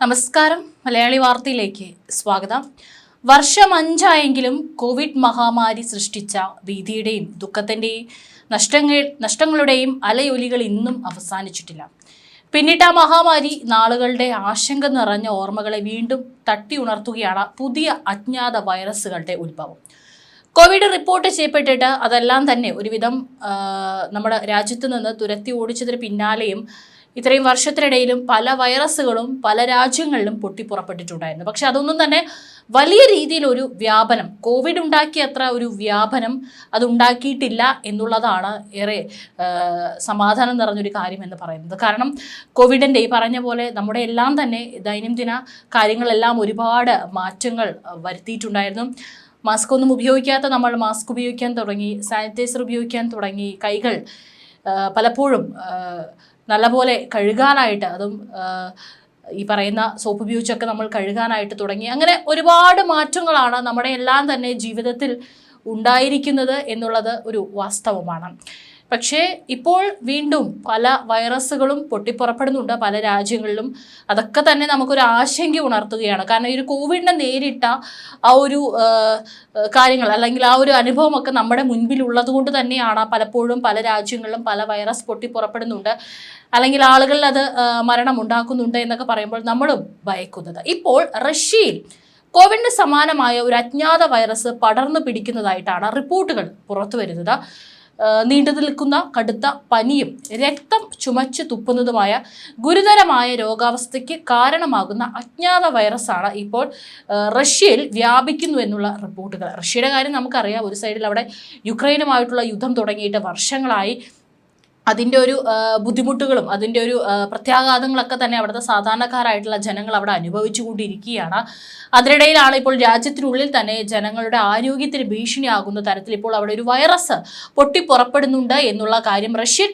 നമസ്കാരം. മലയാളി വാർത്തയിലേക്ക് സ്വാഗതം. വർഷം അഞ്ചായെങ്കിലും കോവിഡ് മഹാമാരി സൃഷ്ടിച്ച ഭീതിയുടെയും ദുഃഖത്തിന്റെയും നഷ്ടങ്ങൾ നഷ്ടങ്ങളുടെയും അലയൊലികൾ ഇന്നും അവസാനിച്ചിട്ടില്ല. പിന്നിട്ട മഹാമാരി നാളുകളുടെ ആശങ്ക നിറഞ്ഞ ഓർമ്മകളെ വീണ്ടും തട്ടി ഉണർത്തുകയാണ് പുതിയ അജ്ഞാത വൈറസുകളുടെ ഉത്ഭവം. കോവിഡ് റിപ്പോർട്ട് ചെയ്യപ്പെട്ടിട്ട് അതെല്ലാം തന്നെ ഒരുവിധം നമ്മുടെ രാജ്യത്ത് നിന്ന് തുരത്തി ഓടിച്ചതിന് പിന്നാലെയും ഇത്രയും വർഷത്തിനിടയിലും പല വൈറസുകളും പല രാജ്യങ്ങളിലും പൊട്ടിപ്പുറപ്പെട്ടിട്ടുണ്ടായിരുന്നു. പക്ഷെ അതൊന്നും തന്നെ വലിയ രീതിയിൽ ഒരു വ്യാപനം കോവിഡ് ഉണ്ടാക്കിയ അത്ര ഒരു വ്യാപനം അതുണ്ടാക്കിയിട്ടില്ല എന്നുള്ളതാണ് ഏറെ സമാധാനം നിറഞ്ഞൊരു കാര്യം എന്ന് പറയുന്നത്. കാരണം കോവിഡിന്റെ ഈ പറഞ്ഞ പോലെ നമ്മുടെ എല്ലാം തന്നെ ദൈനംദിന കാര്യങ്ങളെല്ലാം ഒരുപാട് മാറ്റങ്ങൾ വരുത്തിയിട്ടുണ്ടായിരുന്നു. മാസ്ക് ഒന്നും ഉപയോഗിക്കാത്ത നമ്മൾ മാസ്ക് ഉപയോഗിക്കാൻ തുടങ്ങി സാനിറ്റൈസർ ഉപയോഗിക്കാൻ തുടങ്ങി കൈകൾ പലപ്പോഴും നല്ലപോലെ കഴുകാനായിട്ട് അതും ഈ പറയുന്ന സോപ്പ് ഉപയോഗിച്ചൊക്കെ നമ്മൾ കഴുകാനായിട്ട് തുടങ്ങി. അങ്ങനെ ഒരുപാട് മാറ്റങ്ങളാണ് നമ്മുടെ എല്ലാം തന്നെ ജീവിതത്തിൽ ഉണ്ടായിരിക്കുന്നത് എന്നുള്ളത് ഒരു വാസ്തവമാണ്. പക്ഷേ ഇപ്പോൾ വീണ്ടും പല വൈറസുകളും പൊട്ടിപ്പുറപ്പെടുന്നുണ്ട് പല രാജ്യങ്ങളിലും. അതൊക്കെ തന്നെ നമുക്കൊരു ആശങ്ക ഉണർത്തുകയാണ്. കാരണം ഈ ഒരു കോവിഡിനെ നേരിട്ട ആ ഒരു കാര്യങ്ങൾ അല്ലെങ്കിൽ ആ ഒരു അനുഭവമൊക്കെ നമ്മുടെ മുൻപിൽ ഉള്ളതുകൊണ്ട് തന്നെയാണ് പലപ്പോഴും പല രാജ്യങ്ങളിലും പല വൈറസ് പൊട്ടിപ്പുറപ്പെടുന്നുണ്ട്. അല്ലെങ്കിൽ ആളുകളിൽ അത് മരണം ഉണ്ടാക്കുന്നുണ്ട് എന്നൊക്കെ പറയുമ്പോൾ നമ്മളും ഭയക്കുന്നത്. ഇപ്പോൾ റഷ്യയിൽ കോവിഡിന് സമാനമായ ഒരു അജ്ഞാത വൈറസ് പടർന്നു പിടിക്കുന്നതായിട്ടാണ് റിപ്പോർട്ടുകൾ പുറത്തു വരുന്നത് നീണ്ടു നിൽക്കുന്ന കടുത്ത പനിയും രക്തം ചുമച്ചു തുപ്പുന്നതുമായ ഗുരുതരമായ രോഗാവസ്ഥയ്ക്ക് കാരണമാകുന്ന അജ്ഞാത വൈറസാണ് ഇപ്പോൾ റഷ്യയിൽ വ്യാപിക്കുന്നു എന്നുള്ള റിപ്പോർട്ടുകൾ. റഷ്യയുടെ കാര്യം നമുക്കറിയാം ഒരു സൈഡിൽ അവിടെ യുക്രൈനുമായിട്ടുള്ള യുദ്ധം തുടങ്ങിയിട്ട് വർഷങ്ങളായി. അതിന്റെ ഒരു ബുദ്ധിമുട്ടുകളും അതിന്റെ ഒരു പ്രത്യാഘാതങ്ങളൊക്കെ തന്നെ അവിടുത്തെ സാധാരണക്കാരായിട്ടുള്ള ജനങ്ങൾ അവിടെ അനുഭവിച്ചുകൊണ്ടിരിക്കുകയാണ് അതിനിടയിലാണ് ഇപ്പോൾ രാജ്യത്തിനുള്ളിൽ തന്നെ ജനങ്ങളുടെ ആരോഗ്യത്തിന് ഭീഷണിയാകുന്ന തരത്തിൽ ഇപ്പോൾ അവിടെ ഒരു വൈറസ് പൊട്ടിപ്പുറപ്പെടുന്നുണ്ട് എന്നുള്ള കാര്യം റഷ്യൻ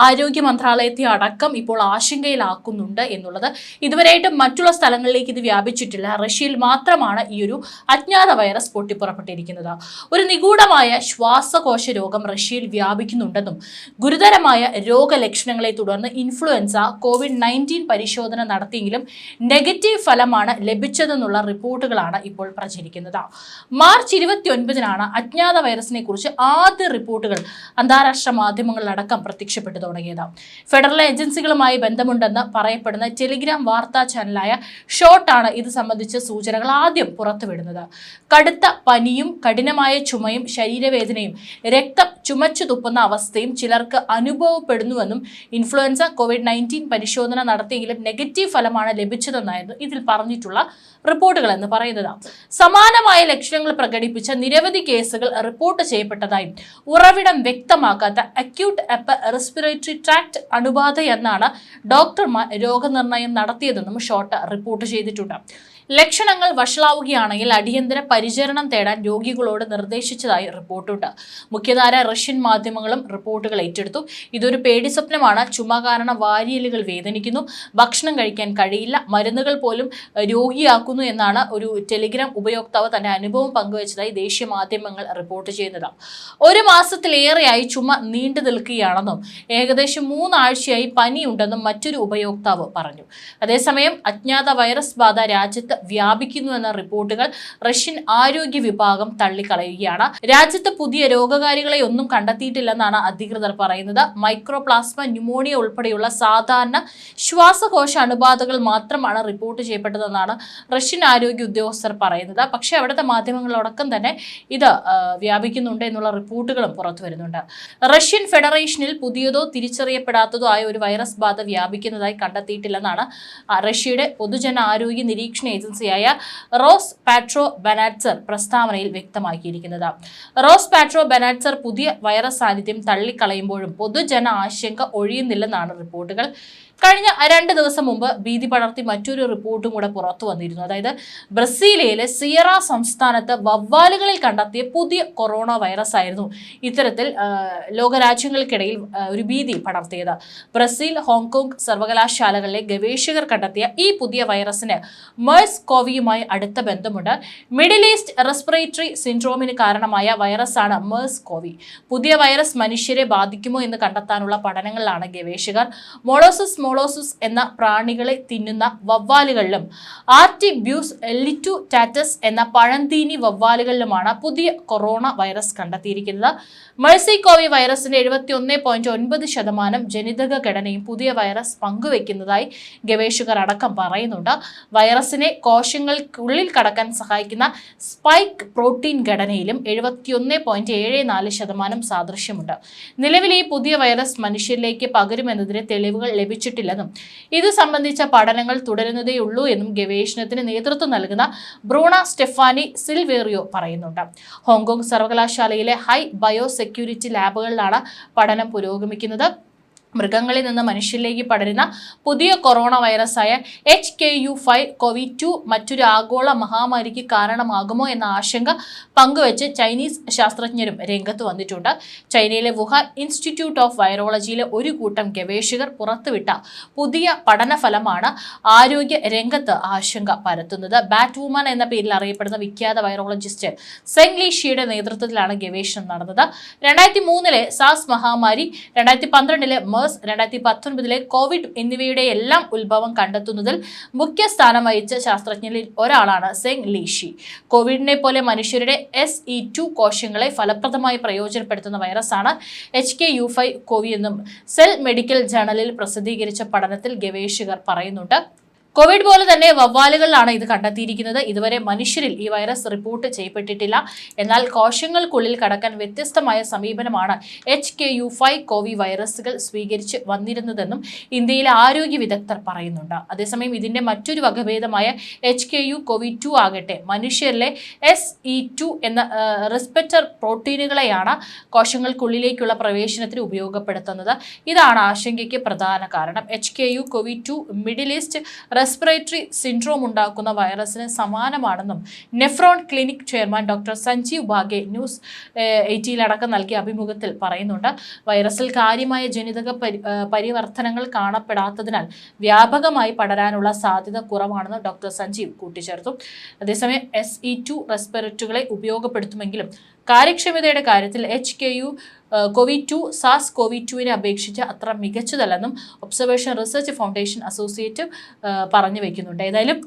ആരോഗ്യ മന്ത്രാലയത്തെ അടക്കം ഇപ്പോൾ ആശങ്കയിലാക്കുന്നുണ്ട് എന്നുള്ളത്. ഇതുവരെയായിട്ടും മറ്റുള്ള സ്ഥലങ്ങളിലേക്ക് ഇത് വ്യാപിച്ചിട്ടില്ല. റഷ്യയിൽ മാത്രമാണ് ഈ ഒരു അജ്ഞാത വൈറസ് പൊട്ടിപ്പുറപ്പെട്ടിരിക്കുന്നത്. ഒരു നിഗൂഢമായ ശ്വാസകോശ രോഗം റഷ്യയിൽ വ്യാപിക്കുന്നുണ്ടെന്നും ഗുരുതരമായ രോഗലക്ഷണങ്ങളെ തുടർന്ന് ഇൻഫ്ലുവൻസ കോവിഡ് നയന്റീൻ പരിശോധന നടത്തിയെങ്കിലും നെഗറ്റീവ് ഫലമാണ് ലഭിച്ചതെന്നുള്ള റിപ്പോർട്ടുകളാണ് ഇപ്പോൾ പ്രചരിക്കുന്നത്. മാർച്ച് ഇരുപത്തി ഒൻപതിനാണ് അജ്ഞാത വൈറസിനെ കുറിച്ച് ആദ്യ റിപ്പോർട്ടുകൾ അന്താരാഷ്ട്ര മാധ്യമങ്ങളിലടക്കം പ്രത്യക്ഷപ്പെട്ടു തുടങ്ങിയത്. ഫെഡറൽ ഏജൻസികളുമായി ബന്ധമുണ്ടെന്ന് പറയപ്പെടുന്ന ടെലിഗ്രാം വാർത്താ ചാനലായ ഷോട്ടാണ് ഇത് സംബന്ധിച്ച സൂചനകൾ ആദ്യം പുറത്തുവിടുന്നത്. കടുത്ത പനിയും കഠിനമായ ചുമയും ശരീരവേദനയും രക്തം ചുമച്ചു തുപ്പുന്ന അവസ്ഥയും ചിലർക്ക് അനുഭവപ്പെടുന്നുവെന്നും ഇൻഫ്ലുവൻസ കോവിഡ് നയന്റീൻ പരിശോധന നടത്തിയെങ്കിലും നെഗറ്റീവ് ഫലമാണ് ലഭിച്ചതെന്നായിരുന്നു ഇതിൽ പറഞ്ഞിട്ടുള്ള റിപ്പോർട്ടുകൾ എന്ന് പറയുന്നത്. സമാനമായ ലക്ഷണങ്ങൾ പ്രകടിപ്പിച്ച നിരവധി കേസുകൾ റിപ്പോർട്ട് ചെയ്യപ്പെട്ടതായും ഉറവിടം വ്യക്തമാക്കാത്ത അക്യൂട്ട് റെസ്പിറേറ്ററി ട്രാക്ട് അണുബാധ എന്നാണ് ഡോക്ടർമാർ രോഗനിർണയം നടത്തിയതെന്നും ഷോട്ട് റിപ്പോർട്ട് ചെയ്തിട്ടുണ്ട്. ലക്ഷണങ്ങൾ വഷളാവുകയാണെങ്കിൽ അടിയന്തര പരിചരണം തേടാൻ രോഗികളോട് നിർദ്ദേശിച്ചതായി റിപ്പോർട്ടുണ്ട്. മുഖ്യധാര റഷ്യൻ മാധ്യമങ്ങളും റിപ്പോർട്ടുകൾ ഏറ്റെടുത്തു. ഇതൊരു പേടി സ്വപ്നമാണ്. ചുമ കാരണം വാരിയലുകൾ വേദനിക്കുന്നു. ഭക്ഷണം കഴിക്കാൻ കഴിയില്ല. മരുന്നുകൾ പോലും രോഗിയാക്കുന്നു എന്നാണ് ഒരു ടെലിഗ്രാം ഉപയോക്താവ് തന്റെ അനുഭവം പങ്കുവച്ചതായി ദേശീയ മാധ്യമങ്ങൾ റിപ്പോർട്ട് ചെയ്യുന്നത്. ഒരു മാസത്തിലേറെയായി ചുമ നീണ്ടു നിൽക്കുകയാണെന്നും ഏകദേശം മൂന്നാഴ്ചയായി പനിയുണ്ടെന്നും മറ്റൊരു ഉപയോക്താവ് പറഞ്ഞു. അതേസമയം അജ്ഞാത വൈറസ് ബാധ രാജ്യത്ത് വ്യാപിക്കുന്നുവെന്ന റിപ്പോർട്ടുകൾ റഷ്യൻ ആരോഗ്യ വിഭാഗം തള്ളിക്കളയുകയാണ്. രാജ്യത്ത് പുതിയ രോഗകാരികളെ ഒന്നും കണ്ടെത്തിയിട്ടില്ലെന്നാണ് അധികൃതർ പറയുന്നത്. മൈക്രോപ്ലാസ്മ ന്യൂമോണിയ ഉൾപ്പെടെയുള്ള സാധാരണ ശ്വാസകോശ അണുബാധകൾ മാത്രമാണ് റിപ്പോർട്ട് ചെയ്യപ്പെട്ടതെന്നാണ് റഷ്യൻ ആരോഗ്യ ഉദ്യോഗസ്ഥർ പറയുന്നത്. പക്ഷേ അവിടുത്തെ മാധ്യമങ്ങളടക്കം തന്നെ ഇത് വ്യാപിക്കുന്നുണ്ട് എന്നുള്ള റിപ്പോർട്ടുകളും പുറത്തു വരുന്നുണ്ട്. റഷ്യൻ ഫെഡറേഷനിൽ പുതിയതോ തിരിച്ചറിയപ്പെടാത്തതോ ആയ ഒരു വൈറസ് ബാധ വ്യാപിക്കുന്നതായി കണ്ടെത്തിയിട്ടില്ലെന്നാണ് റഷ്യയുടെ പൊതുജന ആരോഗ്യ നിരീക്ഷണ ഏജൻസിയായ റോസ് പാട്രോ ബനാറ്റ്സർ പ്രസ്താവനയിൽ വ്യക്തമാക്കിയിരിക്കുന്നത്. റോസ് പാട്രോ ബനാറ്റ്സർ പുതിയ വൈറസ് സാന്നിധ്യം തള്ളിക്കളയുമ്പോഴും പൊതുജന ആശങ്ക ഒഴിയുന്നില്ലെന്നാണ് റിപ്പോർട്ടുകൾ. കഴിഞ്ഞ രണ്ട് ദിവസം മുമ്പ് ഭീതി പടർത്തി മറ്റൊരു റിപ്പോർട്ടും കൂടെ പുറത്തു വന്നിരുന്നു. അതായത് ബ്രസീലിയയിലെ സിയറ സംസ്ഥാനത്ത് വവ്വാലുകളിൽ കണ്ടെത്തിയ പുതിയ കൊറോണ വൈറസ് ആയിരുന്നു ഇത്തരത്തിൽ ലോകരാജ്യങ്ങൾക്കിടയിൽ ഒരു ഭീതി പടർത്തിയത്. ബ്രസീൽ ഹോങ്കോങ് സർവകലാശാലകളിലെ ഗവേഷകർ കണ്ടെത്തിയ ഈ പുതിയ വൈറസിന് മേഴ്സ് കോവിയുമായി അടുത്ത ബന്ധമുണ്ട്. മിഡിൽ ഈസ്റ്റ് റെസ്പിറേറ്ററി സിൻഡ്രോമിന് കാരണമായ വൈറസാണ് മേഴ്സ് കോവി പുതിയ വൈറസ് മനുഷ്യരെ ബാധിക്കുമോ എന്ന് കണ്ടെത്താനുള്ള പഠനങ്ങളിലാണ് ഗവേഷകർ. മോളോസിസ് മോളോസിസ് എന്ന പ്രാണികളെ തിന്നുന്ന വവ്വാലുകളിലും ആർട്ടിബ്യൂസ് എല്ലിറ്റു ടാറ്റസ് എന്ന പഴന്തീനി വവ്വാലുകളിലുമാണ് പുതിയ കൊറോണ വൈറസ് കണ്ടെത്തിയിരിക്കുന്നത്. മെഴ്സിക്കോവി വൈറസിന്റെ എഴുപത്തി ഒന്ന് പോയിന്റ് ഒൻപത് ശതമാനം ജനിതക ഘടനയും പുതിയ വൈറസ് പങ്കുവെക്കുന്നതായി ഗവേഷകർ അടക്കം പറയുന്നുണ്ട്. വൈറസിനെ കോശങ്ങൾക്കുള്ളിൽ കടക്കാൻ സഹായിക്കുന്ന സ്പൈക്ക് പ്രോട്ടീൻ ഘടനയിലും എഴുപത്തിയൊന്ന് പോയിന്റ് ഏഴ് നാല് ശതമാനം സാദൃശ്യമുണ്ട്. നിലവിൽ ഈ പുതിയ വൈറസ് മനുഷ്യരിലേക്ക് പകരുമെന്നതിന് തെളിവുകൾ ലഭിച്ചിട്ടില്ലെന്നും ഇത് സംബന്ധിച്ച പഠനങ്ങൾ തുടരുന്നതേയുള്ളൂ എന്നും ഗവേഷണത്തിന് നേതൃത്വം നൽകുന്ന ബ്രൂണ സ്റ്റെഫാനി സിൽവേറിയോ പറയുന്നുണ്ട്. ഹോങ്കോങ് സർവകലാശാലയിലെ ഹൈ ബയോ സെക്യൂരിറ്റി ലാബുകളിലാണ് പഠനം പുരോഗമിക്കുന്നത്. മൃഗങ്ങളിൽ നിന്ന് മനുഷ്യരിലേക്ക് പടരുന്ന പുതിയ corona വൈറസായ H K U five covid two മറ്റൊരു ആഗോള മഹാമാരിക്ക് കാരണമാകുമോ എന്ന ആശങ്ക പങ്കുവച്ച് ചൈനീസ് ശാസ്ത്രജ്ഞരും രംഗത്ത് വന്നിട്ടുണ്ട്. ചൈനയിലെ വുഹാൻ ഇൻസ്റ്റിറ്റ്യൂട്ട് ഓഫ് വൈറോളജിയിലെ ഒരു കൂട്ടം ഗവേഷകർ പുറത്തുവിട്ട പുതിയ പഠനഫലമാണ് ആരോഗ്യ രംഗത്ത് ആശങ്ക പരത്തുന്നത്. ബാറ്റ് വുമൻ എന്ന പേരിൽ അറിയപ്പെടുന്ന വിഖ്യാത വൈറോളജിസ്റ്റ് സെങ് നേതൃത്വത്തിലാണ് ഗവേഷണം നടന്നത്. രണ്ടായിരത്തി മൂന്നിലെ സാസ് മഹാമാരി രണ്ടായിരത്തി പന്ത്രണ്ടിലെ മേഴ്സ് രണ്ടായിരത്തി പത്തൊൻപതിലെ കോവിഡ് എന്നിവയുടെ എല്ലാം ഉത്ഭവം കണ്ടെത്തുന്നതിൽ മുഖ്യ സ്ഥാനം വഹിച്ച ശാസ്ത്രജ്ഞരിൽ ഒരാളാണ് സെങ് ലീഷി. കോവിഡിനെ പോലെ മനുഷ്യരുടെ എസ് ഇ ടു കോശങ്ങളെ ഫലപ്രദമായി പ്രയോജനപ്പെടുത്തുന്ന വൈറസാണ് H K U five CoV എന്നും സെൽ മെഡിക്കൽ ജേണലിൽ പ്രസിദ്ധീകരിച്ച പഠനത്തിൽ ഗവേഷകർ പറയുന്നുണ്ട്. കോവിഡ് പോലെ തന്നെ വവ്വാലുകളിലാണ് ഇത് കണ്ടെത്തിയിരിക്കുന്നത്. ഇതുവരെ മനുഷ്യരിൽ ഈ വൈറസ് റിപ്പോർട്ട് ചെയ്യപ്പെട്ടിട്ടില്ല. എന്നാൽ കോശങ്ങൾക്കുള്ളിൽ കടക്കാൻ വ്യത്യസ്തമായ സമീപനമാണ് H K U five CoV വൈറസുകൾ സ്വീകരിച്ച് വന്നിരുന്നതെന്നും ഇന്ത്യയിലെ ആരോഗ്യ വിദഗ്ധർ പറയുന്നുണ്ട്. അതേസമയം ഇതിന്റെ മറ്റൊരു വകഭേദമായ H K U cov two ആകട്ടെ മനുഷ്യരിലെ എസ് ഇ ടു എന്ന റിസ്പെക്ടർ പ്രോട്ടീനുകളെയാണ് കോശങ്ങൾക്കുള്ളിലേക്കുള്ള പ്രവേശനത്തിന് ഉപയോഗപ്പെടുത്തുന്നത്. ഇതാണ് ആശങ്കയ്ക്ക് പ്രധാന കാരണം. H K U cov two middle east respiratory syndrome ഉണ്ടാക്കുന്ന വൈറസിന് സമാനമാണെന്നും nephron clinic chairman doctor Sanjeev Bage news എയ്റ്റിയിലടക്കം നൽകിയ അഭിമുഖത്തിൽ പറയുന്നുണ്ട്. വൈറസിൽ കാര്യമായ ജനിതക പരിവർത്തനങ്ങൾ കാണപ്പെടാത്തതിനാൽ വ്യാപകമായി പടരാനുള്ള സാധ്യത കുറവാണെന്ന് ഡോക്ടർ സഞ്ജീവ് കൂട്ടിച്ചേർത്തു. അതേസമയം എസ് ഇ ടു റെസ്പിറേറ്ററുകളെ ഉപയോഗപ്പെടുത്തുമെങ്കിലും കാര്യക്ഷമതയുടെ കാര്യത്തിൽ H K U covid two സാസ് കോവിഡ് ടുവിനെ അപേക്ഷിച്ച് അത്ര മികച്ചതല്ലെന്നും ഒബ്സർവേഷൻ റിസർച്ച് ഫൗണ്ടേഷൻ അസോസിയേറ്റ് പറഞ്ഞു വയ്ക്കുന്നുണ്ട് ഏതായാലും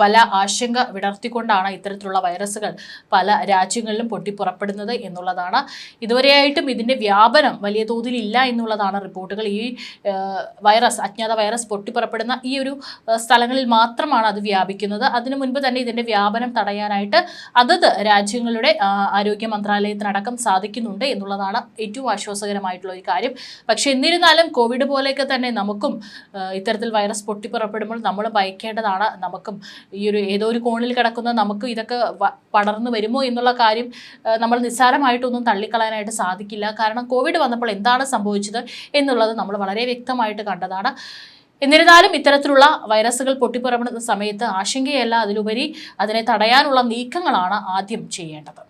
പല ആശങ്ക വിടർത്തിക്കൊണ്ടാണ് ഇത്തരത്തിലുള്ള വൈറസുകൾ പല രാജ്യങ്ങളിലും പൊട്ടിപ്പുറപ്പെടുന്നത് എന്നുള്ളതാണ്. ഇതുവരെയായിട്ടും ഇതിന്റെ വ്യാപനം വലിയ തോതിൽ ഇല്ല എന്നുള്ളതാണ് റിപ്പോർട്ടുകൾ. ഈ വൈറസ് അജ്ഞാത വൈറസ് പൊട്ടിപ്പുറപ്പെടുന്ന ഈ ഒരു സ്ഥലങ്ങളിൽ മാത്രമാണ് അത് വ്യാപിക്കുന്നത്. അതിനു മുൻപ് തന്നെ ഇതിന്റെ വ്യാപനം തടയാനായിട്ട് അതത് രാജ്യങ്ങളുടെ ആരോഗ്യ മന്ത്രാലയത്തിനടക്കം സാധിക്കുന്നുണ്ട് എന്നുള്ളതാണ് ഏറ്റവും ആശ്വാസകരമായിട്ടുള്ള ഒരു കാര്യം. പക്ഷേ എന്നിരുന്നാലും കോവിഡ് പോലെയൊക്കെ തന്നെ നമുക്കും ഇത്തരത്തിൽ വൈറസ് പൊട്ടിപ്പുറപ്പെടുമ്പോൾ നമ്മൾ ഭയക്കേണ്ടതാണ്. നമുക്കും ഈ ഒരു ഏതോ ഒരു കോണിൽ കിടക്കുന്ന നമുക്ക് ഇതൊക്കെ പടർന്നു വരുമോ എന്നുള്ള കാര്യം നമ്മൾ നിസ്സാരമായിട്ടൊന്നും തള്ളിക്കളയാനായിട്ട് സാധിക്കില്ല. കാരണം കോവിഡ് വന്നപ്പോൾ എന്താണ് സംഭവിച്ചത് എന്നുള്ളത് നമ്മൾ വളരെ വ്യക്തമായിട്ട് കണ്ടതാണ്. എന്നിരുന്നാലും ഇത്തരത്തിലുള്ള വൈറസുകൾ പൊട്ടിപ്പുറപ്പെടുന്ന സമയത്ത് ആശങ്കയല്ല അതിലുപരി അതിനെ തടയാനുള്ള നീക്കങ്ങളാണ് ആദ്യം ചെയ്യേണ്ടത്.